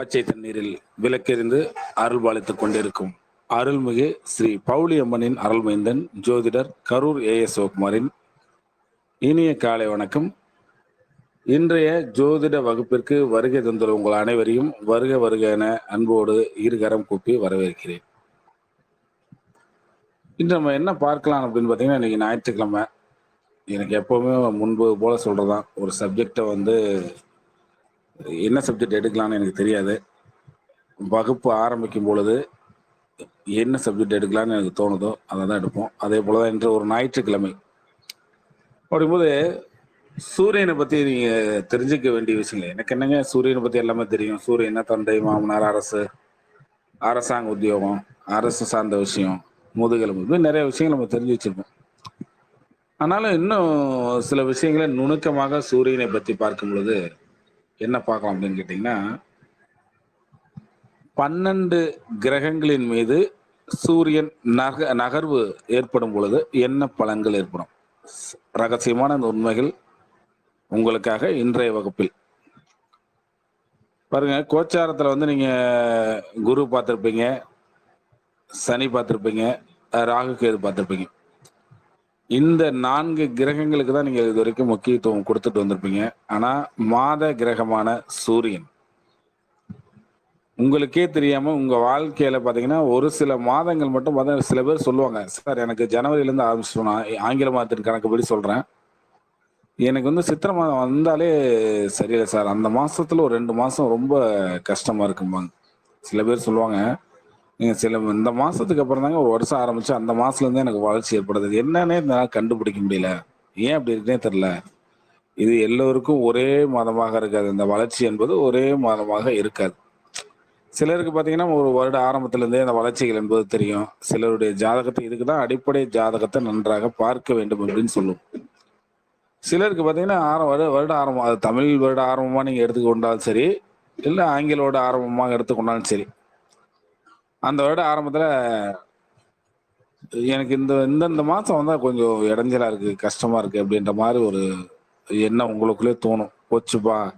பச்சை தண்ணீரில் விளக்கெறிந்து அருள் பாலித்துக் கொண்டிருக்கும் அருள்மிகு ஸ்ரீ பவுளி அம்மனின் அருள்மைந்தன் ஜோதிடர் கரூர் ஏ எஸ் சிவகுமாரின் இனிய காலை வணக்கம். இன்றைய ஜோதிட வகுப்பிற்கு வருகை தந்துள்ள உங்கள் அனைவரையும் வருக வருக என அன்போடு இருகரம் கூப்பி வரவேற்கிறேன். இன்று நம்ம என்ன பார்க்கலாம் அப்படின்னு பார்த்தீங்கன்னா இன்னைக்கு ஞாயிற்றுக்கிழமை. எனக்கு எப்பவுமே முன்பு போல சொல்றதுதான். ஒரு சப்ஜெக்டை வந்து என்ன சப்ஜெக்ட் எடுக்கலாம்னு எனக்கு தெரியாது. வகுப்பு ஆரம்பிக்கும் பொழுது என்ன சப்ஜெக்ட் எடுக்கலாம்னு எனக்கு தோணுதோ அதை தான் எடுப்போம். அதே போல தான் இன்று ஒரு ஞாயிற்றுக்கிழமை. அப்படிங்கும்போது சூரியனை பற்றி நீங்கள் தெரிஞ்சுக்க வேண்டிய விஷயங்கள் எனக்கு என்னங்க சூரியனை பற்றி எல்லாமே தெரியும். சூரியனை தந்தை மாமனார் அரசு அரசாங்க உத்தியோகம் அரசு சார்ந்த விஷயம் முதுகெலும்பு இப்படி நிறைய விஷயங்கள் நம்ம தெரிஞ்சு வச்சிருப்போம். ஆனாலும் இன்னும் சில விஷயங்களை நுணுக்கமாக சூரியனை பற்றி பார்க்கும் பொழுது என்ன பார்க்கலாம் அப்படின்னு கேட்டிங்கன்னா பன்னெண்டு கிரகங்களின் மீது சூரியன் நக நகர்வு ஏற்படும் பொழுது என்ன பலன்கள் ஏற்படும்? ரகசியமான அந்த உண்மைகள் உங்களுக்காக இன்றைய வகுப்பில். பாருங்க கோச்சாரத்தில் வந்து நீங்க குரு பார்த்துருப்பீங்க சனி பார்த்துருப்பீங்க ராகு கேது பார்த்துருப்பீங்க. இந்த நான்கு கிரகங்களுக்கு தான் நீங்க இது வரைக்கும் முக்கியத்துவம் கொடுத்துட்டு வந்திருப்பீங்க. ஆனா மாத கிரகமான சூரியன். உங்களுக்கே தெரியாம உங்க வாழ்க்கையில பாத்தீங்கன்னா ஒரு சில மாதங்கள் மட்டும் பார்த்தா சில பேர் சொல்லுவாங்க சார் எனக்கு ஜனவரியிலேருந்து இருந்து நான் ஆங்கில மாதத்தின் கணக்குப்படி சொல்றேன். எனக்கு வந்து சித்திரை மாதம் வந்தாலே சரியில்லை சார். அந்த மாசத்துல ஒரு ரெண்டு மாசம் ரொம்ப கஷ்டமா இருக்கும்பாங்க. சில பேர் சொல்லுவாங்க நீங்க சில இந்த மாசத்துக்கு அப்புறம் தாங்க ஒரு வருஷம் ஆரம்பிச்சு அந்த மாசத்துல இருந்து எனக்கு வளர்ச்சி ஏற்படுது. என்னன்னே என்னால் கண்டுபிடிக்க முடியல. ஏன் அப்படி இருக்குன்னே தெரியல. இது எல்லோருக்கும் ஒரே மாதமாக இருக்காது. இந்த வளர்ச்சி என்பது ஒரே மாதமாக இருக்காது. சிலருக்கு பார்த்தீங்கன்னா ஒரு வருட ஆரம்பத்திலேருந்தே அந்த வளர்ச்சிகள் என்பது தெரியும். சிலருடைய ஜாதகத்தை இதுக்கு தான் அடிப்படை ஜாதகத்தை நன்றாக பார்க்க வேண்டும் அப்படின்னு சொல்லுவோம் சிலருக்கு பார்த்தீங்கன்னா ஆரம் வருட வருட ஆரம்பம் அது தமிழ் வருட ஆரம்பமாக நீங்கள் எடுத்துக்கொண்டாலும் சரி இல்லை ஆங்கில வருட ஆரம்பமாக எடுத்துக்கொண்டாலும் சரி அந்த வருட ஆரம்பத்தில் எனக்கு இந்த இந்தந்த மாதம் வந்தால் கொஞ்சம் இடைஞ்சலா இருக்கு கஷ்டமா இருக்கு அப்படின்ற மாதிரி ஒரு எண்ணம் உங்களுக்குள்ளே தோணும். போச்சுப்பா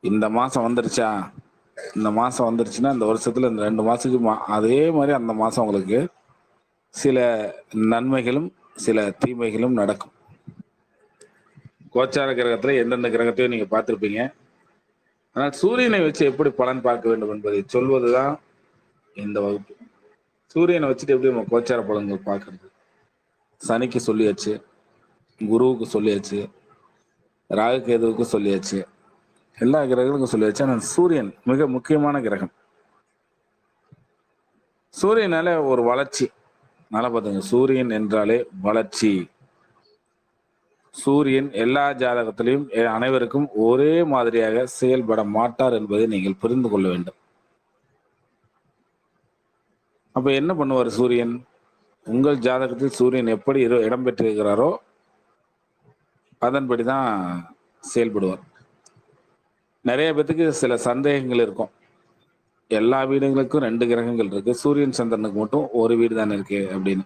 இந்த மாதம் வந்துருச்சா? இந்த மாதம் வந்துருச்சுன்னா இந்த வருஷத்துல இந்த ரெண்டு மாதத்துக்கு மா- அதே மாதிரி அந்த மாதம் உங்களுக்கு சில நன்மைகளும் சில தீமைகளும் நடக்கும். கோச்சார கிரகத்துல எந்தெந்த கிரகத்தையும் நீங்க பார்த்துருப்பீங்க. ஆனால் சூரியனை வச்சு எப்படி பலன் பார்க்க வேண்டும் என்பதை சொல்வதுதான் இந்த வகுப்பு. சூரியனை வச்சுட்டு எப்படி நம்ம கோச்சார பலன்கள் பார்க்கறது? சனிக்கு சொல்லியாச்சு குருவுக்கு சொல்லியாச்சு ராகு கேதுவுக்கு சொல்லியாச்சு எல்லா கிரகங்களுக்கும் சொல்லியாச்சு. ஆனால் சூரியன் மிக முக்கியமான கிரகம். சூரியனால ஒரு வளர்ச்சி. நல்லா பார்த்துங்க. சூரியன் என்றாலே வளர்ச்சி. சூரியன் எல்லா ஜாதகத்திலையும் அனைவருக்கும் ஒரே மாதிரியாக செயல்பட மாட்டார் என்பதை நீங்கள் புரிந்து கொள்ள வேண்டும். அப்ப என்ன பண்ணுவார் சூரியன்? உங்கள் ஜாதகத்தில் சூரியன் எப்படி இரு- இடம்பெற்றிருக்கிறாரோ அதன்படி தான் செயல்படுவார். நிறைய பேத்துக்கு சில சந்தேகங்கள் இருக்கும். எல்லா வீடுகளுக்கும் ரெண்டு கிரகங்கள் இருக்கு. சூரியன் சந்திரனுக்கு மட்டும் ஒரு வீடு தானே இருக்கு அப்படின்னு.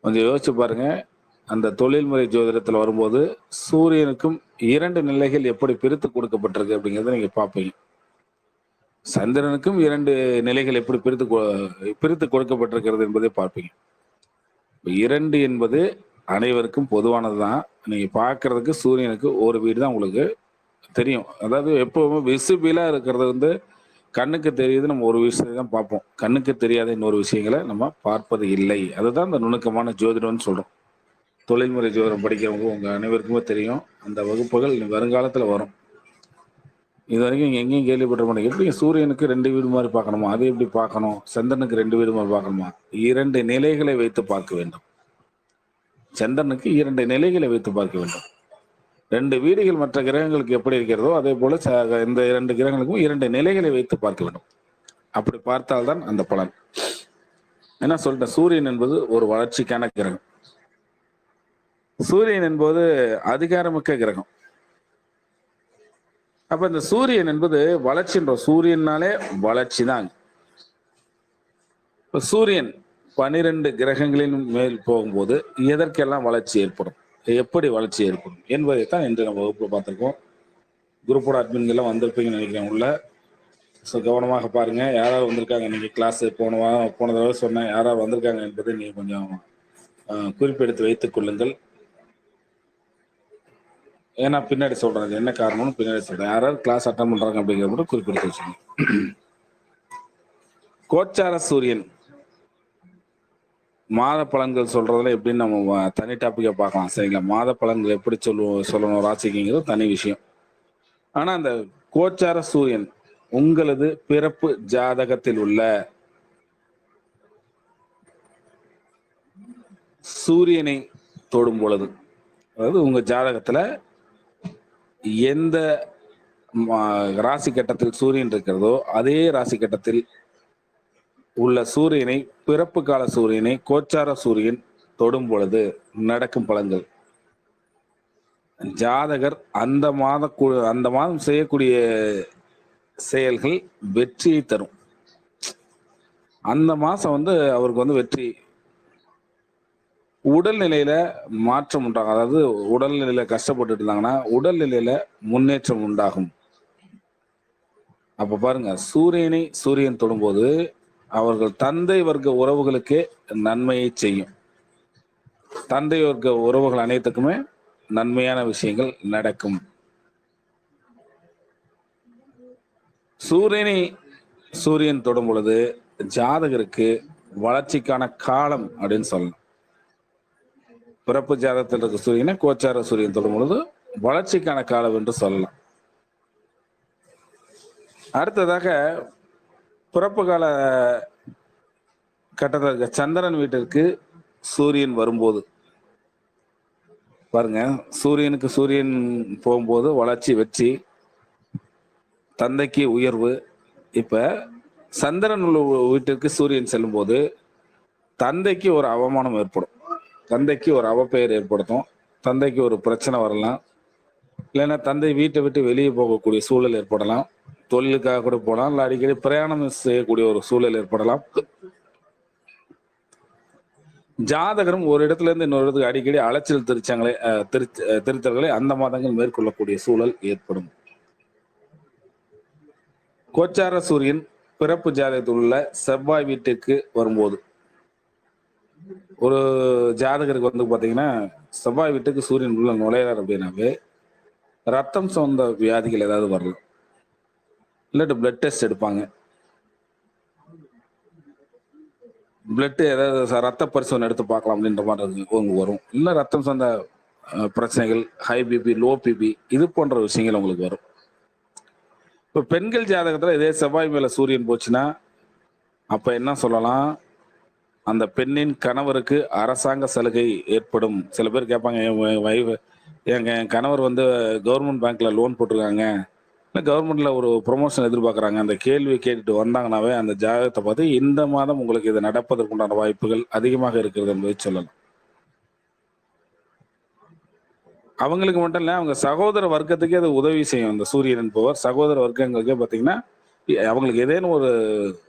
கொஞ்சம் யோசிச்சு பாருங்க. அந்த தொழில்முறை ஜோதிடத்தில் வரும்போது சூரியனுக்கும் இரண்டு நிலைகள் எப்படி பிரித்து கொடுக்கப்பட்டிருக்கு அப்படிங்கிறத நீங்க பார்ப்பீங்க சந்திரனுக்கும் இரண்டு நிலைகள் எப்படி பிரித்து பிரித்து கொடுக்கப்பட்டிருக்கிறது என்பதை பார்ப்பீங்க. இரண்டு என்பது அனைவருக்கும் பொதுவானது தான் நீங்க பார்க்கறதுக்கு சூரியனுக்கு ஒரு வீடு தான் உங்களுக்கு தெரியும். அதாவது எப்பவுமே விசிபிளா இருக்கிறது வந்து கண்ணுக்கு தெரியுது நம்ம ஒரு விஷயத்தை தான் பார்ப்போம். கண்ணுக்கு தெரியாத இன்னொரு விஷயங்களை நம்ம பார்ப்பது இல்லை. அதுதான் இந்த நுணுக்கமான ஜோதிடம்னு சொல்றோம். தொழில்முறை ஜோதிடம் படிக்கிறவங்க உங்க அனைவருக்குமே தெரியும். அந்த வகுப்புகள் வருங்காலத்தில் வருங்காலத்துல வரும். இது வரைக்கும் நீங்க எங்கேயும் கேள்விப்பட்ட மாட்டேங்க எப்படி சூரியனுக்கு ரெண்டு வீடு மாதிரி பார்க்கணுமா? அதை எப்படி பார்க்கணும்? சந்திரனுக்கு ரெண்டு வீடு மாதிரி பார்க்கணுமா? இரண்டு நிலைகளை வைத்து பார்க்க வேண்டும். சந்திரனுக்கு இரண்டு நிலைகளை வைத்து பார்க்க வேண்டும். ரெண்டு வீடுகள் மற்ற கிரகங்களுக்கு எப்படி இருக்கிறதோ அதே போல ச- இந்த இரண்டு கிரகங்களுக்கும் இரண்டு நிலைகளை வைத்து பார்க்க வேண்டும். அப்படி பார்த்தால்தான் அந்த பலன். என்ன சொல்லிட்டேன் சூரியன் என்பது ஒரு வளர்ச்சிக்கான கிரகம். சூரியன் என்பது அதிகாரமிக்க கிரகம். அப்ப இந்த சூரியன் என்பது வளர்ச்சின்ற சூரியனாலே வளர்ச்சி தான் இப்போ சூரியன் பனிரெண்டு கிரகங்களின் மேல் போகும்போது எதற்கெல்லாம் வளர்ச்சி ஏற்படும்? எப்படி வளர்ச்சி ஏற்படும்? என்பதை தான் இன்று நம்ம வகுப்பில் பார்த்துருக்கோம். குரூப்போட அட்மின்கெல்லாம் வந்திருப்பீங்கன்னு நினைக்கிறேன் உள்ள. ஸோ கவனமாக பாருங்க. யாராவது வந்திருக்காங்க? இன்னைக்கு கிளாஸ் போன வாரம் போன தடவை சொன்னேன். யாராவது வந்திருக்காங்க என்பதை நீங்கள் கொஞ்சம் குறிப்பெடுத்து வைத்துக் கொள்ளுங்கள். ஏன்னா பின்னாடி சொல்றேன் அது என்ன காரணம்னு பின்னாடி சொல்றேன் யாராவது கிளாஸ் அட்டன் பண்றாங்க அப்படிங்கிறத மட்டும் குறிப்பிட்டு வச்சுங்க கோச்சார சூரியன். மாத பலன்கள் சொல்றதுல எப்படின்னு நம்ம தனி டாப்பிக்கை பார்க்கலாம். சரிங்களா? மாத பலன்கள் எப்படி சொல்லுவோம் சொல்லணும் ராசிக்குங்கிறது தனி விஷயம். ஆனா அந்த கோச்சார சூரியன் உங்களது பிறப்பு ஜாதகத்தில் உள்ள சூரியனை தொடும் பொழுது அதாவது உங்க ஜாதகத்துல எந்த ராசி கட்டத்தில் சூரியன் இருக்கிறதோ அதே ராசி கட்டத்தில் உள்ள சூரியனை பிறப்பு கால சூரியனை கோச்சார சூரியன் தொடும் பொழுது நடக்கும் பலன்கள். ஜாதகர் அந்த மாத கு- அந்த மாதம் செய்யக்கூடிய செயல்கள் வெற்றியை தரும். அந்த மாசம் வந்து அவருக்கு வந்து வெற்றி உடல்நிலையில மாற்றம் உண்டாகும் அதாவது உடல்நிலையில கஷ்டப்பட்டுட்டு இருந்தாங்கன்னா உடல்நிலையில முன்னேற்றம் உண்டாகும். அப்ப பாருங்க சூரியனை சூரியன் தொடும்போது அவர்கள் தந்தை வர்க்க உறவுகளுக்கே நன்மையை செய்யும். தந்தை வர்க்க உறவுகள் அனைத்துக்குமே நன்மையான விஷயங்கள் நடக்கும். சூரியனை சூரியன் தொடும் பொழுது ஜாதகருக்கு வளர்ச்சிக்கான காலம் அப்படின்னு சொல்லலாம். பிறப்பு ஜாதகத்தில் இருக்க சூரியனை கோச்சார சூரியன் தொடும் பொழுது வளர்ச்சிக்கான காலம் என்று சொல்லலாம். அடுத்ததாக பிறப்பு கால கட்டத்தில் இருக்க சந்திரன் வீட்டிற்கு சூரியன் வரும்போது பாருங்க சூரியனுக்கு சூரியன் போகும்போது வளர்ச்சி வெற்றி தந்தைக்கு உயர்வு. இப்ப சந்திரன் உள்ள வீட்டிற்கு சூரியன் செல்லும்போது தந்தைக்கு ஒரு அவமானம் ஏற்படும். தந்தைக்கு ஒரு அவப்பெயர் ஏற்படுத்தும். தந்தைக்கு ஒரு பிரச்சனை வரலாம். இல்லைன்னா தந்தை வீட்டை விட்டு வெளியே போகக்கூடிய சூழல் ஏற்படலாம். தொழிலுக்காக கூட போகலாம். இல்லை அடிக்கடி பிரயாணம் செய்யக்கூடிய ஒரு சூழல் ஏற்படலாம். ஜாதகரும் ஒரு இடத்துல இருந்து இன்னொரு இடத்துக்கு அடிக்கடி அலைச்சல் திருச்சங்களை அஹ், திருச்ச- திருத்தல்களை அந்த மாதங்கள் மேற்கொள்ளக்கூடிய சூழல் ஏற்படும். கோச்சார சூரியன் பிறப்பு ஜாதகத்தில் உள்ள செவ்வாய் வீட்டுக்கு வரும்போது ஒரு ஜாதகருக்கு வந்து பார்த்தீங்கன்னா செவ்வாய் வீட்டுக்கு சூரியன் உள்ள நுழையிறார் அப்படின்னாவே ரத்தம் சொந்த வியாதிகள் ஏதாவது வரலாம் இல்லாட்டி பிளட் டெஸ்ட் எடுப்பாங்க. பிளட்டு ஏதாவது ரத்த பரிசோதனை எடுத்து பார்க்கலாம் அப்படின்ற மாதிரி உங்களுக்கு வரும். இல்லை ரத்தம் சார்ந்த பிரச்சனைகள் ஹை பிபி லோ பிபி இது போன்ற விஷயங்கள் உங்களுக்கு வரும். இப்போ பெண்கள் ஜாதகத்தில் இதே செவ்வாய் மேல சூரியன் போச்சுன்னா அப்போ என்ன சொல்லலாம்? அந்த பெண்ணின் கணவருக்கு அரசாங்க சலுகை ஏற்படும். சில பேர் கேட்பாங்க என் வை- எங்க என் கணவர் வந்து கவர்மெண்ட் பேங்க்ல லோன் போட்டிருக்காங்க. இல்லை கவர்மெண்ட்ல ஒரு ப்ரொமோஷன் எதிர்பார்க்குறாங்க. அந்த கேள்வி கேட்டுட்டு வந்தாங்கனாவே அந்த ஜாதகத்தை பார்த்து இந்த மாதம் உங்களுக்கு இது நடப்பதற்குண்டான வாய்ப்புகள் அதிகமாக இருக்கிறது என்பதை சொல்லலாம். அவங்களுக்கு மட்டும் இல்லை அவங்க சகோதர வர்க்கத்துக்கே அது உதவி செய்யும். அந்த சூரியன் என்பவர் சகோதர வர்க்கங்களுக்கே பார்த்தீங்கன்னா அவங்களுக்கு ஏதேனும் ஒரு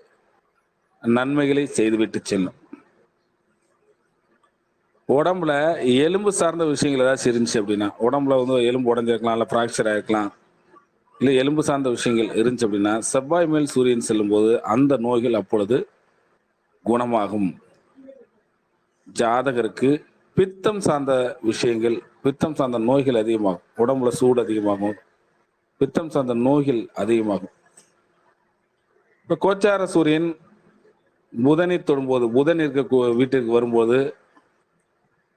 நன்மைகளை செய்துவிட்டு செல்லும். உடம்புல எலும்பு சார்ந்த விஷயங்கள் ஏதாச்சும் இருந்துச்சு அப்படின்னா உடம்புல வந்து எலும்பு உடஞ்சிருக்கலாம் இல்லை ஃப்ராக்சர் ஆயிருக்கலாம் இல்லை எலும்பு சார்ந்த விஷயங்கள் இருந்துச்சு அப்படின்னா செவ்வாய் மேல் சூரியன் செல்லும்போது அந்த நோய்கள் அப்பொழுது குணமாகும். ஜாதகருக்கு பித்தம் சார்ந்த விஷயங்கள் பித்தம் சார்ந்த நோய்கள் அதிகமாகும். உடம்புல சூடு அதிகமாகும். பித்தம் சார்ந்த நோய்கள் அதிகமாகும். இப்போ கோச்சார சூரியன் புதனை தொடும்போது புதன் இருக்க வீட்டிற்கு வரும்போது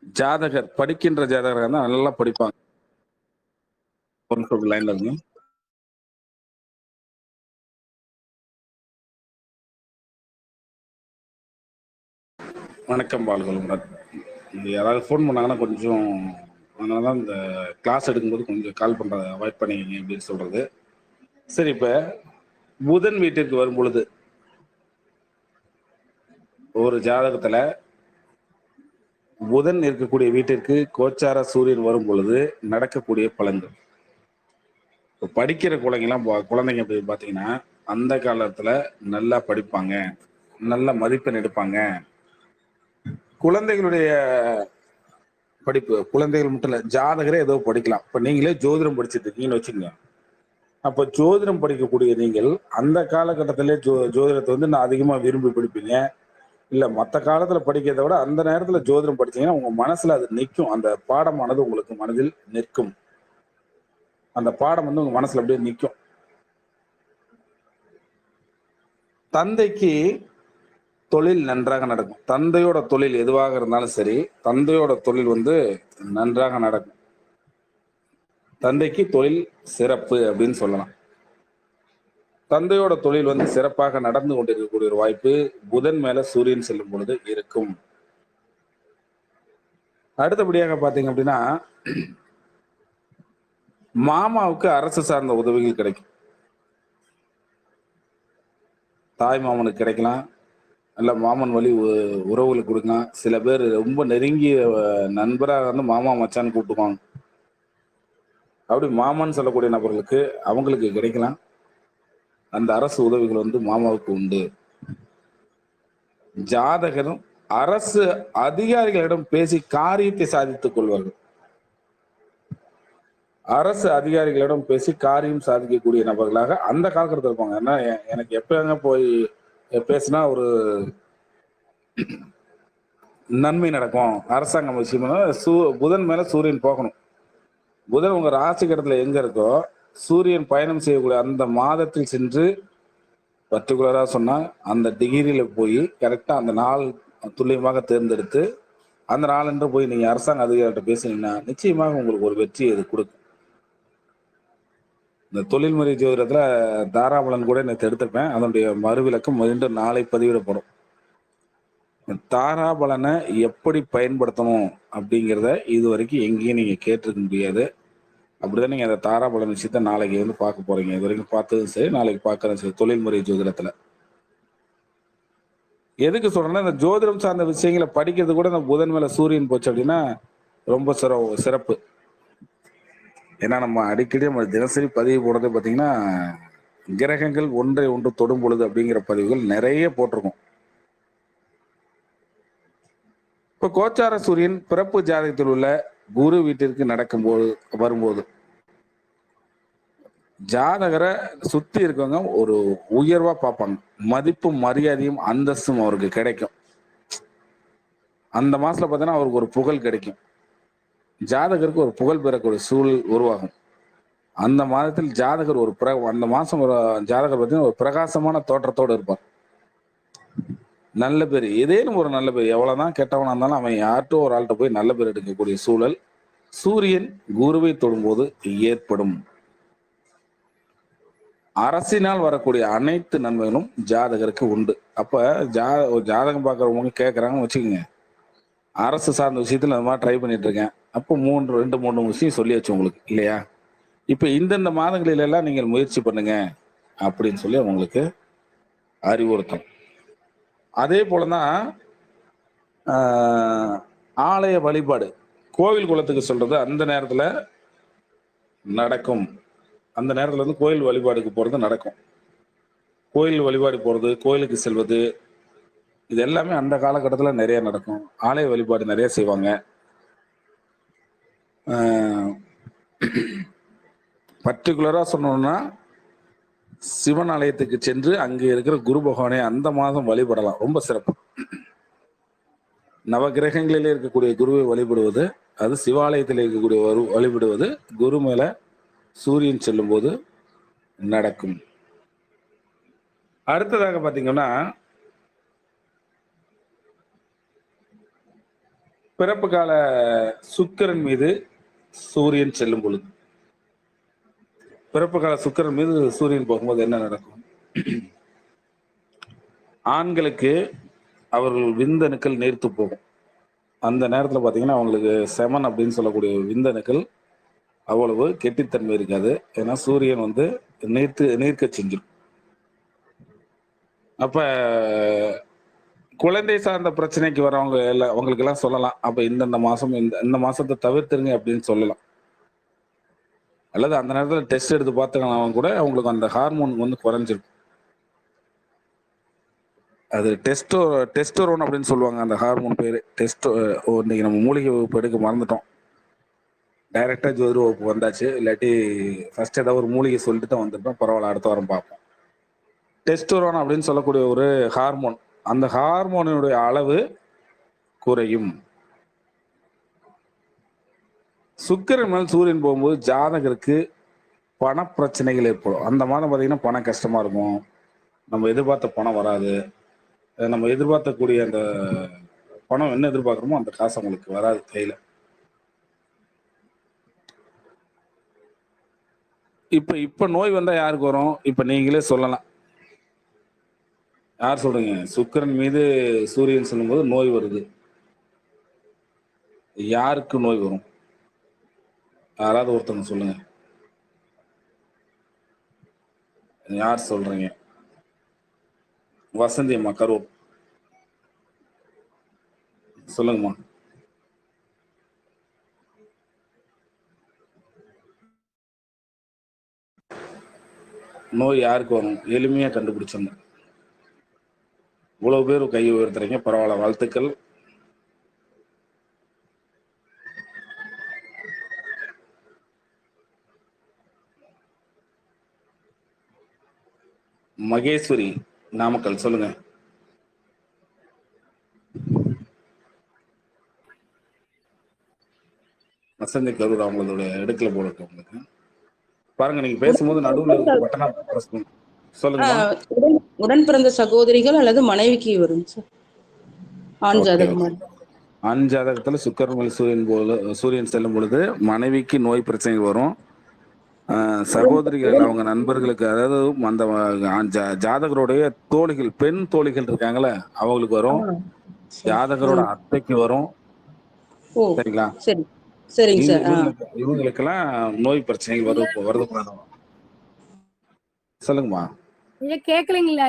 ஜாதகர் படிக்கின்ற ஜாதகராக இருந்தால் நல்லா படிப்பாங்க. லைன்ல இருங்க வணக்கம் பால்களுடன் யாராவது ஃபோன் பண்ணாங்கன்னா கொஞ்சம் அதனால தான் இந்த கிளாஸ் எடுக்கும்போது கொஞ்சம் கால் பண்றதை அவாய்ட் பண்ணிக்கங்க அப்படின்னு சொல்கிறது சரி இப்போ புதன் வீட்டிற்கு வரும் பொழுது ஒரு ஜாதகத்தில் புதன் இருக்கக்கூடிய வீட்டிற்கு கோச்சார சூரியன் வரும் பொழுது நடக்கக்கூடிய பலன்கள். இப்போ படிக்கிற குழந்தைங்களாம் குழந்தைங்க எப்படி பார்த்தீங்கன்னா அந்த காலத்துல நல்லா படிப்பாங்க. நல்ல மதிப்பெண் எடுப்பாங்க. குழந்தைகளுடைய படிப்பு குழந்தைகள் மட்டும் இல்ல ஜாதகரே ஏதோ படிக்கலாம். இப்ப நீங்களே ஜோதிடம் படிச்சுட்டு இருக்கீங்கன்னு வச்சுக்கோங்க. அப்ப ஜோதிடம் படிக்கக்கூடிய நீங்கள் அந்த காலகட்டத்திலே ஜோ ஜோதிடத்தை வந்து நான் அதிகமா விரும்பி படிப்பீங்க. இல்ல மத்த காலத்துல படிக்கிறத விட அந்த நேரத்துல ஜோதிடம் படிச்சீங்கன்னா உங்க மனசுல அது நிற்கும் அந்த பாடமானது உங்களுக்கு மனதில் நிற்கும். அந்த பாடம் வந்து உங்க மனசுல அப்படியே நிற்கும் தந்தைக்கு தொழில் நன்றாக நடக்கும். தந்தையோட தொழில் எதுவாக இருந்தாலும் சரி தந்தையோட தொழில் வந்து நன்றாக நடக்கும். தந்தைக்கு தொழில் சிறப்பு அப்படின்னு சொல்லலாம். தந்தையோட தொழில் வந்து சிறப்பாக நடந்து கொண்டிருக்கக்கூடிய ஒரு வாய்ப்பு புதன் மேல சூரியன் செல்லும் பொழுது இருக்கும். அடுத்தபடியாக பாத்தீங்க அப்படின்னா மாமாவுக்கு அரசு சார்ந்த உதவிகள் கிடைக்கும். தாய் மாமனுக்கு கிடைக்கலாம். நல்ல மாமன் வழி உ- உறவுகளுக்கு கொடுக்கலாம். சில பேர் ரொம்ப நெருங்கிய நண்பராக வந்து மாமா மச்சான்னு கூப்பிட்டுக்குவாங்க. அப்படி மாமான்னு சொல்லக்கூடிய நபர்களுக்கு அவங்களுக்கு கிடைக்கலாம். அந்த அரசு உதவிகள் வந்து மாமாவுக்கு உண்டு. ஜாதகரும் அரசு அதிகாரிகளிடம் பேசி காரியத்தை சாதித்துக் கொள்வார்கள். அரசு அதிகாரிகளிடம் பேசி காரியம் சாதிக்கக்கூடிய நபர்களாக அந்த காலக்கட்டத்தில் இருப்பாங்க. ஏன்னா எனக்கு எப்பங்க போய் பேசினா ஒரு நன்மை நடக்கும். அரசாங்கம் விஷயம்னா சூ புதன் மேல சூரியன் போகணும். புதன் உங்க ராசி கடத்துல எங்க இருக்கோ சூரியன் பயணம் செய்யக்கூடிய அந்த மாதத்தில் சென்று பர்டிகுலரா சொன்னா அந்த டிகிரியில போய் கரெக்டா அந்த நாள் துல்லியமாக தேர்ந்தெடுத்து அந்த நாளன்று போய் நீங்க அரசாங்க அதிகாரிகிட்ட பேசினீங்கன்னா நிச்சயமாக உங்களுக்கு ஒரு வெற்றி இது கொடுக்கும். இந்த தொழில்முறை ஜோதிடத்துல தாராபலன் கூட நேற்று எடுத்திருப்பேன் அதனுடைய மறுவிலக்கம் மீண்டும் நாளை பதிவிடப்படும். தாராபலனை எப்படி பயன்படுத்தணும் அப்படிங்கிறத இது வரைக்கும் எங்கேயும் நீங்க கேட்டிருக்க முடியாது. அப்படிதான் நீங்க அந்த தாராபலன் விஷயத்த நாளைக்கு வந்து பார்க்க போறீங்க. இது வரைக்கும் பார்த்ததும் சரி நாளைக்கு பார்க்கறதும் சரி தொழில்முறை ஜோதிடத்துல. எதுக்கு சொல்றேன்னா இந்த ஜோதிடம் சார்ந்த விஷயங்களை படிக்கிறது கூட இந்த புதன் மேல சூரியன் போச்சு அப்படின்னா ரொம்ப சிற சிறப்பு. ஏன்னா நம்ம அடிக்கடி நம்ம தினசரி பதிவு போடுறது பார்த்தீங்கன்னா கிரகங்கள் ஒன்றை ஒன்று தொடும் பொழுது அப்படிங்கிற பதிவுகள் நிறைய போட்டிருக்கும். இப்போ கோச்சார சூரியன் பிறப்பு ஜாதகத்தில் உள்ள குரு வீட்டிற்கு நடக்கும்போது வரும்போது ஜாதகரை சுத்தி இருக்கவங்க ஒரு உயர்வா பார்ப்பாங்க. மதிப்பும் மரியாதையும் அந்தஸ்தும் அவருக்கு கிடைக்கும். அந்த மாசத்துல பார்த்தீங்கன்னா அவருக்கு ஒரு புகழ் கிடைக்கும். ஜாதகருக்கு ஒரு புகழ் பெறக்கூடிய சூழல் உருவாகும். அந்த மாதத்தில் ஜாதகர் ஒரு பிர அந்த மாசம் ஒரு ஜாதகர் பார்த்தீங்கன்னா ஒரு பிரகாசமான தோற்றத்தோடு இருப்பார். நல்ல பேர் ஏதேனும் ஒரு நல்ல பேர் எவ்வளவுதான் கெட்டவனா இருந்தாலும் அவன் யார்கிட்ட ஒரு ஆள்கிட்ட போய் நல்ல பேர் எடுக்கக்கூடிய சூழல் சூரியன் குருவை தொடும்போது ஏற்படும். அரசினால் வரக்கூடிய அனைத்து நன்மைகளும் ஜாதகருக்கு உண்டு. அப்ப ஜா ஜாதகம் பார்க்கறவங்க கேட்குறாங்கன்னு வச்சுக்கோங்க. அரசு சார்ந்த விஷயத்துல அது மாதிரி ட்ரை பண்ணிட்டு இருக்கேன். அப்போ மூன்று ரெண்டு மூணு விஷயம் சொல்லியாச்சு உங்களுக்கு இல்லையா? இப்ப இந்தந்த மாதங்களிலெல்லாம் நீங்கள் முயற்சி பண்ணுங்க அப்படின்னு சொல்லி அவங்களுக்கு அறிவுறுத்தணும். அதே போலதான் ஆலய வழிபாடு. கோவில் குளத்துக்கு சொல்றது அந்த நேரத்துல நடக்கும். அந்த நேரத்துல வந்து கோயில் வழிபாடுக்கு போறது நடக்கும். கோயில் வழிபாடு போறது கோயிலுக்கு செல்வது இது எல்லாமே அந்த காலகட்டத்தில் நிறைய நடக்கும். ஆலய வழிபாடு நிறைய செய்வாங்க. பர்டிகுலரா சொன்னோம்னா சிவன் ஆலயத்துக்கு சென்று அங்கே இருக்கிற குரு பகவானை அந்த மாதம் வழிபடலாம். ரொம்ப சிறப்பு. நவகிரகங்களிலே இருக்கக்கூடிய குருவை வழிபடுவது அது சிவாலயத்தில் இருக்கக்கூடிய வரு- வழிபடுவது குரு மேல சூரியன் செல்லும் போது நடக்கும். அடுத்ததாக பாத்தீங்கன்னா பிறப்பு கால சுக்கரன் மீது சூரியன் செல்லும் பொழுது. பிறப்பு கால சுக்கரன் மீது சூரியன் போகும்போது என்ன நடக்கும்? ஆண்களுக்கு அவர்கள் விந்தணுக்கள் நீர்த்து போகும். அந்த நேரத்தில் பார்த்தீங்கன்னா அவங்களுக்கு செமன் அப்படின்னு சொல்லக்கூடிய விந்தணுக்கள் அவ்வளவு கெட்டித்தன்மை இருக்காது. ஏன்னா சூரியன் வந்து நீர்த்து நீர்க்க செஞ்சிடும். அப்ப குழந்தை சார்ந்த பிரச்சனைக்கு வரவங்க எல்லாம் அவங்களுக்கு எல்லாம் சொல்லலாம். அப்ப இந்தந்த மாசம் இந்த இந்த மாசத்தை தவிர்த்துருங்க அப்படின்னு சொல்லலாம். அல்லது அந்த நேரத்தில் டெஸ்ட் எடுத்து பார்த்துக்கலாம். கூட அவங்களுக்கு அந்த ஹார்மோன் வந்து குறைஞ்சிருக்கும். அது டெஸ்டோ டெஸ்டோரோன் அப்படின்னு சொல்லுவாங்க. அந்த ஹார்மோன் பேர். டெஸ்டோ ஓ இன்னைக்கு நம்ம மூலிகை வகுப்பு எடுக்க மறந்துட்டோம். டைரக்டா ஜோதிட வகுப்பு வந்தாச்சு. இல்லாட்டி ஃபர்ஸ்ட் ஏதாவது ஒரு மூலிகை சொல்லிட்டு தான் வந்துட்டோம் பரவாயில்ல அடுத்த வாரம் பார்ப்போம். டெஸ்டோரோன் அப்படின்னு சொல்லக்கூடிய ஒரு ஹார்மோன் அந்த ஹார்மோனுடைய அளவு குறையும். சுக்கிரன் மேல் சூரியன் போகும்போது ஜாதகருக்கு பண பிரச்சனைகள் ஏற்படும். அந்த மாதம் பார்த்தீங்கன்னா பணம் கஷ்டமா இருக்கும். நம்ம எதிர்பார்த்த பணம் வராது. நம்ம எதிர்பார்க்கக்கூடிய அந்த பணம் என்ன எதிர்பார்க்குறோமோ அந்த காசு அவங்களுக்கு வராது கையில். இப்போ இப்போ நோய் வந்தால் யாருக்கு வரும்? இப்போ நீங்களே சொல்லலாம். யார் சொல்றீங்க? சுக்கிரன் மீது சூரியன் சொல்லும்போது நோய் வருது. யாருக்கு நோய் வரும்? யாராவது ஒருத்தவங்க சொல்லுங்க. யார் சொல்றீங்க? வசந்தி அம்மா கரூர். சொல்லுங்கம்மா. நோய் யாருக்கு வரும்? எளிமையா கண்டுபிடிச்சோங்க இவ்வளவு பேர் கை உயர்த்துறீங்க. பரவாயில்ல. வாழ்த்துக்கள். மகேஸ்வரி நாமக்கல் சொல்லுங்க. வசந்தி கரூர் அவங்களோட எடுக்கல போல இருக்கு உங்களுக்கு. பாருங்க நீங்க பேசும்போது நடுவுல பட்டனா. சொல்லுங்க உடன் பிறந்த சகோதரிகள் அல்லது மனைவிக்கு வரும் சார் ஆண் ஜாதகம் ஆண் ஜாதகத்துல சுக்கரன் சூரியன் போல சூரியன் செல்லும் பொழுது மனைவிக்கு நோய் பிரச்சனைகள் வரும். சகோதரிகள் அவங்க நண்பர்களுக்கு அதாவது அந்த ஜாதகருடைய தோழிகள் பெண் தோழிகள் இருக்காங்கல்ல அவங்களுக்கு வரும். ஜாதகரோட அத்தைக்கு வரும். ஓ சரிங்களா? சரி. சரிங்க சார். இவங்களுக்கெல்லாம் நோய் பிரச்சனைகள் வருது வருது சொல்லுங்கம்மா. கேட்கலைங்களா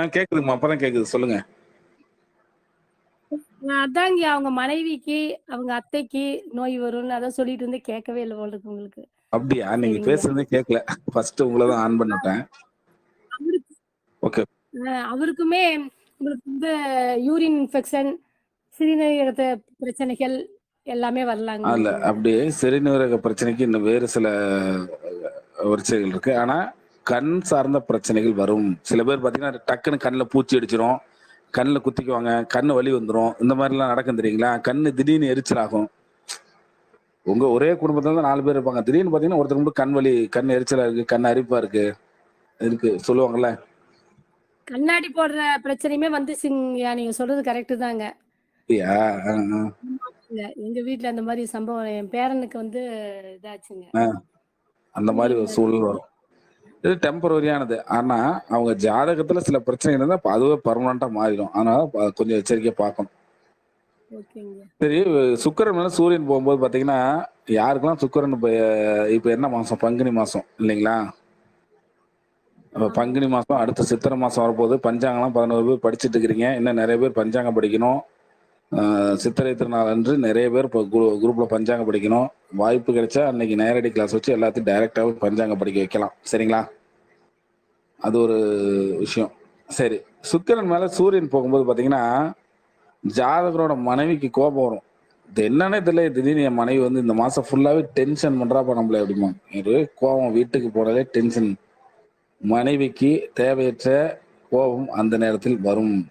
ஆ கேக்குதுங்கம்மா. அப்பதான் கேக்குது. சொல்லுங்க. அதாங்க அவங்க மனைவிக்கு அவங்க அத்தைக்கு நோய் வரும்னு அதான் சொல்லிட்டு இருந்து கேட்கவே இல்லை போல இருக்கு உங்களுக்கு. அப்படியா? நீங்க. பேசுறதே கேட்கல ஃபர்ஸ்ட் உங்களை தான் ஆன் பண்ணிட்டேன் ஓகே அவருக்குமே உங்களுக்கு வந்து யூரின் இன்ஃபெக்ஷன் சிறுநீரகத்த பிரச்சனைகள் எல்லாமே வரலாங்க. அல்ல அப்படியே சிறுநீரக பிரச்சனைக்கு இன்னும் வேறு சில பிரச்சனைகள் இருக்கு. ஆனா கண் சார்ந்த பிரச்சனைகள் வரும். சில பேர் பாத்தீங்கன்னா டக்குன்னு கண்ணில் பூச்சி அடிச்சிரும். கண்ணில் குத்திக்குவாங்க. கண்ணு வலி வந்துரும். இந்த மாதிரிலாம் நடக்கும் தெரியுங்களா? கண்ணு திடீர்னு எரிச்சல் ஆகும் உங்க ஒரே குடும்பத்துல தான் நாலு பேர் இருப்பாங்க. திடீர்னு பாத்தீங்கன்னா ஒருத்தருக்கு மட்டும் கண் வலி கண் எரிச்சலா இருக்கு கண் அரிப்பா இருக்கு. இருக்கு. சொல்லுவாங்கல்ல? கண்ணாடி போடுற பிரச்சனையுமே வந்து நீங்க சொல்றது கரெக்டு தாங்க. எங்க வீட்ல அந்த மாதிரி சம்பவம் என் பேரனுக்கு வந்து இதாச்சுங்க. அந்த மாதிரி ஒரு சூழல் வரும். இது டெம்பரரியானது ஆனா அவங்க ஜாதகத்துல சில பிரச்சனைகள் இருந்தா அதுவே பர்மனண்டா மாறிடும். அதனால கொஞ்சம் எச்சரிக்கையா பார்க்கணும். சரி சுக்கிரன் மேல சூரியன் போகும்போது பாத்தீங்கன்னா யாருக்கெல்லாம் சுக்கிரன் இப்ப இப்ப என்ன மாசம்? பங்குனி மாசம் இல்லைங்களா? பங்குனி மாசம் அடுத்த சித்திரை மாசம் வரப்போகுது. பஞ்சாங்கம்லாம் பதினோரு பேர் படிச்சுட்டு இருக்கிறீங்க. இன்னும் நிறைய பேர் பஞ்சாங்கம் படிக்கணும். சித்திரை திருநாள் அன்று நிறைய பேர் இப்போ குரூப்ல பஞ்சாங்கம் படிக்கணும். வாய்ப்பு கிடைச்சா அன்னைக்கு நேரடி கிளாஸ் வச்சு எல்லாத்தையும் டைரக்டாவே பஞ்சாங்கம் படிக்க வைக்கலாம். சரிங்களா? அது ஒரு விஷயம். சரி சுக்கிரன் மேல சூரியன் போகும்போது பாத்தீங்கன்னா ஜாதகரோட மனைவிக்கு கோபம் வரும். இது என்னன்னே தெரியல திடீர்னு என் மனைவி வந்து இந்த மாசம் ஃபுல்லாவே டென்ஷன் பண்றாப்பா நம்மள அப்படிமா. ஒரு கோபம் வீட்டுக்கு போனாலே டென்ஷன் மனைவிக்கு தேவையற்ற கோபம் அந்த நேரத்தில் வரும்.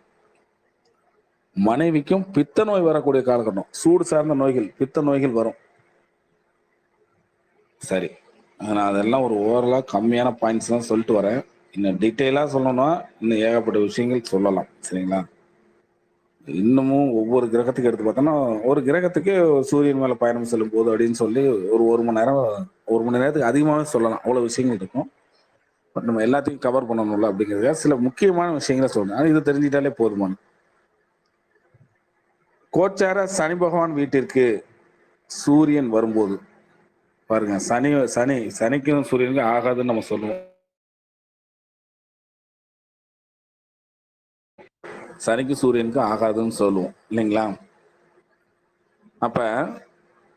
மனைவிக்கும் பித்த நோய் வரக்கூடிய காலகட்டம். சூடு சார்ந்த நோய்கள் பித்த நோய்கள் வரும். சரி நான் அதெல்லாம் ஒரு ஓவரலா கம்மியான பாயிண்ட்ஸ் தான் சொல்லிட்டு வரேன். இன்னும் டீட்டெயிலா சொல்லணும்னா இன்னும் ஏகப்பட்ட விஷயங்கள் சொல்லலாம். சரிங்களா? இன்னமும் ஒவ்வொரு கிரகத்துக்கு எடுத்து பார்த்தோம்னா ஒரு கிரகத்துக்கு சூரியன் மேல பயணம் செல்லும் போது அப்படின்னு சொல்லி ஒரு ஒரு மணி நேரம் ஒரு மணி நேரத்துக்கு அதிகமாகவே சொல்லலாம். அவ்வளவு விஷயங்கள் இருக்கும். பட் நம்ம எல்லாத்தையும் கவர் பண்ணணும்ல அப்படிங்கிறதுக்காக சில முக்கியமான விஷயங்களை சொல்லணும் ஆனால் இது தெரிஞ்சிட்டாலே போதுமான. கோச்சார சனி பகவான் வீட்டிற்கு சூரியன் வரும்போது பாருங்க சனி சனி சனிக்கும் சூரியனுக்கும் ஆகாதுன்னு நம்ம சொல்லுவோம். சனிக்கு சூரியனுக்கு ஆகாதுன்னு சொல்லுவோம் இல்லைங்களா? அப்ப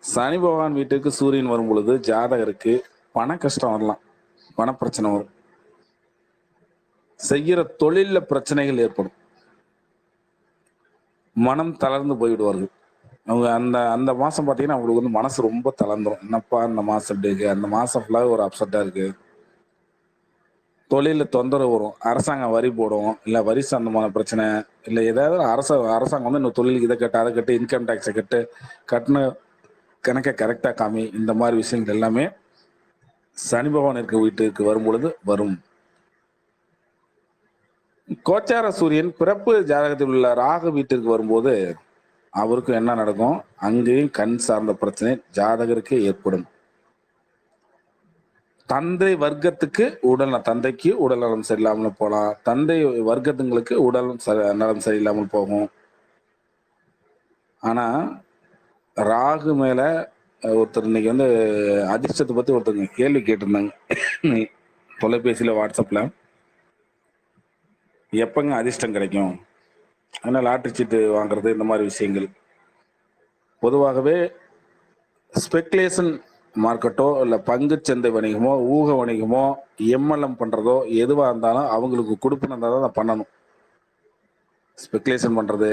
சனி பகவான் வீட்டுக்கு சூரியன் வரும் பொழுது ஜாதகருக்கு பண கஷ்டம் வரலாம் பணப்பிரச்சனை வரும். செய்கிற தொழிலில் பிரச்சனைகள் ஏற்படும். மனம் தளர்ந்து போய்விடுவார்கள் அவங்க அந்த அந்த மாசம் பார்த்தீங்கன்னா அவங்களுக்கு வந்து மனசு ரொம்ப தளர்ந்துடும் என்னப்பா இந்த மாசம் இப்படி இருக்கு? அந்த மாசம் ஃபுல்லாக ஒரு அப்செட்டா இருக்கு. தொழிலில் தொந்தரவு வரும். அரசாங்கம் வரி போடும் இல்லை வரி சம்பந்தமான பிரச்சனை இல்லை ஏதாவது அரச அரசாங்கம் வந்து இந்த தொழிலுக்கு இதை கட்டு அதை கட்டு இன்கம் டேக்ஸை கட்டு கட்டின கணக்கை கரெக்டாக காமி இந்த மாதிரி விஷயங்கள் எல்லாமே சனி பகவான் இருக்க வீட்டுக்கு வரும் பொழுது வரும். கோச்சார சூரியன் பிறப்பு ஜாதகத்தில் உள்ள ராகு வீட்டிற்கு வரும்போது அவருக்கும் என்ன நடக்கும்? அங்கேயும் கண் சார்ந்த பிரச்சனை ஜாதகருக்கு ஏற்படும். தந்தை வர்க்கத்துக்கு உடல் தந்தைக்கு உடல் நலம் சரியில்லாமல் போகலாம். தந்தை வர்க்கத்துங்களுக்கு உடல் நலம் சரியில்லாமல் போகும். ஆனா ராகு மேல ஒருத்தர் இன்னைக்கு வந்து அதிர்ஷ்டத்தை பத்தி ஒருத்தங்க கேள்வி கேட்டிருந்தாங்க. தொலைபேசியில வாட்ஸ்அப்ல. எப்பங்க அதிர்ஷ்டம் கிடைக்கும்? ஆனால் லாட்டரி சீட்டு வாங்குறது இந்த மாதிரி விஷயங்கள். பொதுவாகவே ஸ்பெக்குலேஷன் மார்க்கெட்டோ இல்லை பங்குச்சந்தை வணிகமோ ஊக வணிகமோ எம்எல்எம் பண்ணுறதோ எதுவாக இருந்தாலும் அவங்களுக்கு கொடுப்பின இருந்தால் தான் அதை பண்ணணும். ஸ்பெகுலேஷன் பண்ணுறது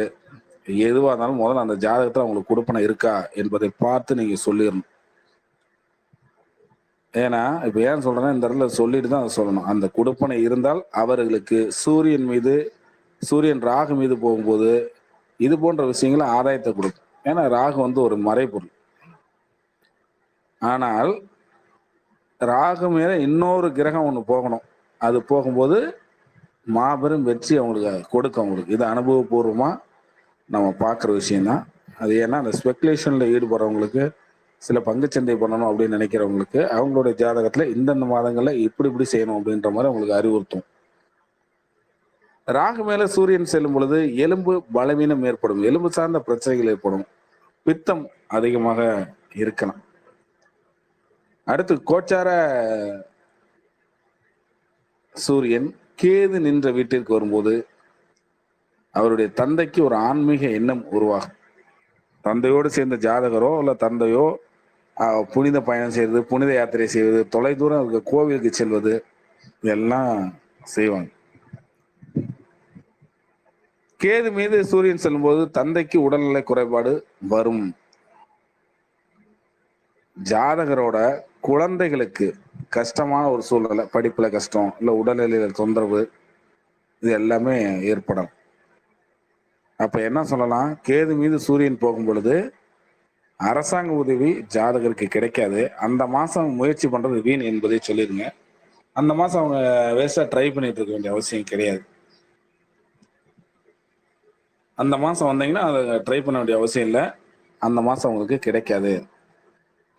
எதுவாக இருந்தாலும் முதல்ல அந்த ஜாதகத்தில் அவங்களுக்கு கொடுப்பனை இருக்கா என்பதை பார்த்து நீங்கள் சொல்லிடணும். ஏன்னா இப்போ ஏன் சொல்கிறேன்னா இந்த இடத்துல சொல்லிட்டு தான் அதை சொல்லணும். அந்த கொடுப்பனை இருந்தால் அவர்களுக்கு சூரியன் மீது சூரியன் ராகு மீது போகும்போது இது போன்ற விஷயங்களை ஆதாயத்தை கொடுக்கும். ஏன்னா ராகு வந்து ஒரு மறைபொருள். ஆனால் ராகு மேல இன்னொரு கிரகம் ஒன்று போகணும். அது போகும்போது மாபெரும் வெற்றி அவங்களுக்கு கொடுக்கும் அவங்களுக்கு. இது அனுபவபூர்வமாக நம்ம பார்க்குற விஷயம்தான். அது ஏன்னா அந்த ஸ்பெக்குலேஷனில் ஈடுபடுறவங்களுக்கு சில பங்குச்சந்தை பண்ணணும் அப்படின்னு நினைக்கிறவங்களுக்கு அவங்களுடைய ஜாதகத்தில் இந்தந்த மாதங்களில் இப்படி இப்படி செய்யணும் அப்படின்ற மாதிரி அவங்களுக்கு அறிவுறுத்தும். ராகு மேலே சூரியன் செல்லும் பொழுது எலும்பு பலவீனம் ஏற்படும். எலும்பு சார்ந்த பிரச்சனைகள் ஏற்படும். பித்தம் அதிகமாக இருக்கலாம். அடுத்து கோச்சார சூரியன் கேது நின்ற வீட்டிற்கு வரும்போது அவருடைய தந்தைக்கு ஒரு ஆன்மீக எண்ணம் உருவாகும். தந்தையோடு சேர்ந்த ஜாதகரோ இல்ல தந்தையோ புனித பயணம் செய்வது புனித யாத்திரை செய்வது தொலைதூரம் இருக்க கோவிலுக்கு செல்வது இதெல்லாம் செய்வாங்க. கேது மீது சூரியன் செல்லும்போது தந்தைக்கு உடல்நிலை குறைபாடு வரும். ஜாதகரோட குழந்தைகளுக்கு கஷ்டமான ஒரு சூழ்நிலை படிப்புல கஷ்டம் இல்ல உடல்நிலையில தொந்தரவு இது எல்லாமே ஏற்படும் அப்ப என்ன சொல்லலாம்? கேது மீது சூரியன் போகும் பொழுது அரசாங்க உதவி ஜாதகருக்கு கிடைக்காது. அந்த மாசம் முயற்சி பண்றது வீண் என்பதை சொல்லிருங்க. அந்த மாசம் அவங்க வேஸ்டா ட்ரை பண்ணிட்டு இருக்க வேண்டிய அவசியம் கிடையாது. அந்த மாசம் வந்தீங்கன்னா அதை ட்ரை பண்ண வேண்டிய அவசியம் இல்லை. அந்த மாசம் உங்களுக்கு கிடைக்காது.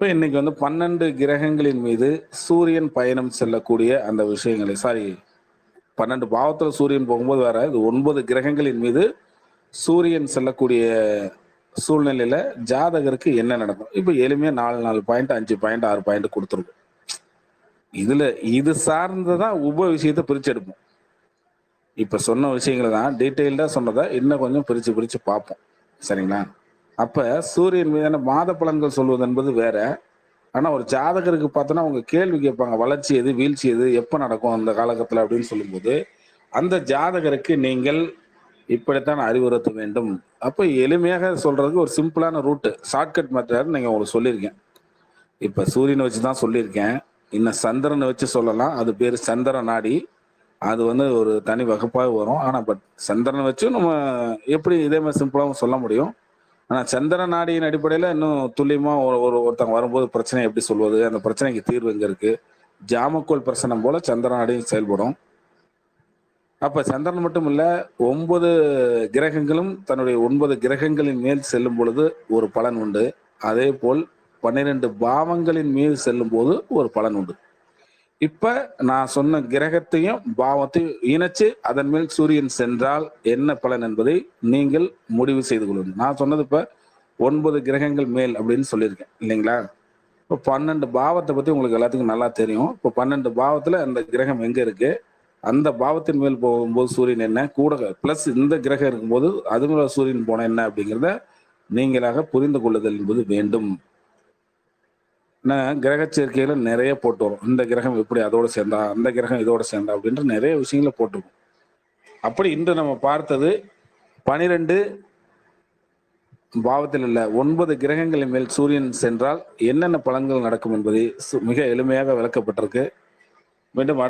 இப்போ இன்னைக்கு வந்து பன்னெண்டு கிரகங்களின் மீது சூரியன் பயணம் செல்லக்கூடிய அந்த விஷயங்களை சாரி பன்னெண்டு பாவத்துல சூரியன் போகும்போது வேற இது ஒன்பது கிரகங்களின் மீது சூரியன் செல்லக்கூடிய சூழ்நிலையில ஜாதகருக்கு என்ன நடக்கும்? இப்போ எளிமையா நாலு நாலு பாயிண்ட் அஞ்சு பாயிண்ட் ஆறு பாயிண்ட் கொடுத்துருக்கும் இதுல இது சார்ந்ததான் உப விஷயத்தை பிரிச்செடுப்போம் இப்ப சொன்ன விஷயங்களை தான் டீட்டெயில்டா சொன்னதை இன்னும் கொஞ்சம் பிரிச்சு பிரிச்சு பார்ப்போம். சரிங்களா? அப்ப சூரியன் மீதான மாத பலன்கள் சொல்வது என்பது வேற. ஆனா ஒரு ஜாதகருக்கு பார்த்தோன்னா அவங்க கேள்வி கேட்பாங்க வளர்ச்சி எது வீழ்ச்சி எது எப்ப நடக்கும் அந்த காலகட்டத்தில் அப்படின்னு சொல்லும்போது அந்த ஜாதகருக்கு நீங்கள் இப்படித்தான் அறிவுறுத்த வேண்டும். அப்ப எளிமையாக சொல்றதுக்கு ஒரு சிம்பிளான ரூட்டு ஷார்ட்கட் மெத்தட் நீங்க உங்களுக்கு சொல்லியிருக்கேன். இப்ப சூரியனை வச்சு தான் சொல்லியிருக்கேன். இன்னும் சந்திரனை வச்சு சொல்லலாம். அது பேர் சந்திர நாடி. அது வந்து ஒரு தனி வகுப்பாக வரும். ஆனா பட் சந்திரனை வச்சு நம்ம எப்படி இதே மாதிரி சிம்பிளாகவும் சொல்ல முடியும்? ஆனா சந்திர நாடியின் அடிப்படையில இன்னும் துல்லியமா ஒரு ஒரு ஒருத்தங்க வரும்போது பிரச்சனை எப்படி சொல்வது? அந்த பிரச்சனைக்கு தீர்வு எங்க இருக்கு? ஜாமக்கோல் பிரசனம் போல சந்திர நாடியும் செயல்படும். அப்ப சந்திரன் மட்டும் இல்ல ஒன்பது கிரகங்களும் தன்னுடைய ஒன்பது கிரகங்களின் மேல் செல்லும் பொழுது ஒரு பலன் உண்டு. அதே போல் பன்னிரண்டு பாவங்களின் மீது செல்லும் போது ஒரு பலன் உண்டு. இப்ப நான் சொன்ன கிரகத்தையும் பாவத்தையும் இணைச்சு அதன் மேல் சூரியன் சென்றால் என்ன பலன் என்பதை நீங்கள் முடிவு செய்து கொள்ளுங்கள். நான் சொன்னது இப்ப ஒன்பது கிரகங்கள் மேல் அப்படின்னு சொல்லியிருக்கேன் இல்லைங்களா? இப்போ பன்னெண்டு பாவத்தை பத்தி உங்களுக்கு எல்லாத்துக்கும் நல்லா தெரியும். இப்போ பன்னெண்டு பாவத்துல அந்த கிரகம் எங்க இருக்கு? அந்த பாவத்தின் மேல் போகும்போது சூரியன் என்ன? கூட பிளஸ் இந்த கிரகம் இருக்கும்போது அது மேல சூரியன் போன என்ன அப்படிங்கிறத நீங்களாக புரிந்து கொள்ளுதல் என்பது வேண்டும். கிரக சேர்க்கையில நிறைய போட்டு வரும். இந்த கிரகம் எப்படி அதோட சேர்ந்தா அந்த கிரகம் இதோட சேர்ந்தா அப்படின்ற நிறைய விஷயங்களை போட்டுருக்கும் அப்படி இன்று நம்ம பார்த்தது பனிரெண்டு பாவத்தில் உள்ள ஒன்பது கிரகங்களின் மேல் சூரியன் சென்றால் என்னென்ன பலன்கள் நடக்கும் என்பதை சு- மிக எளிமையாக விளக்கப்பட்டிருக்கு. மீண்டும்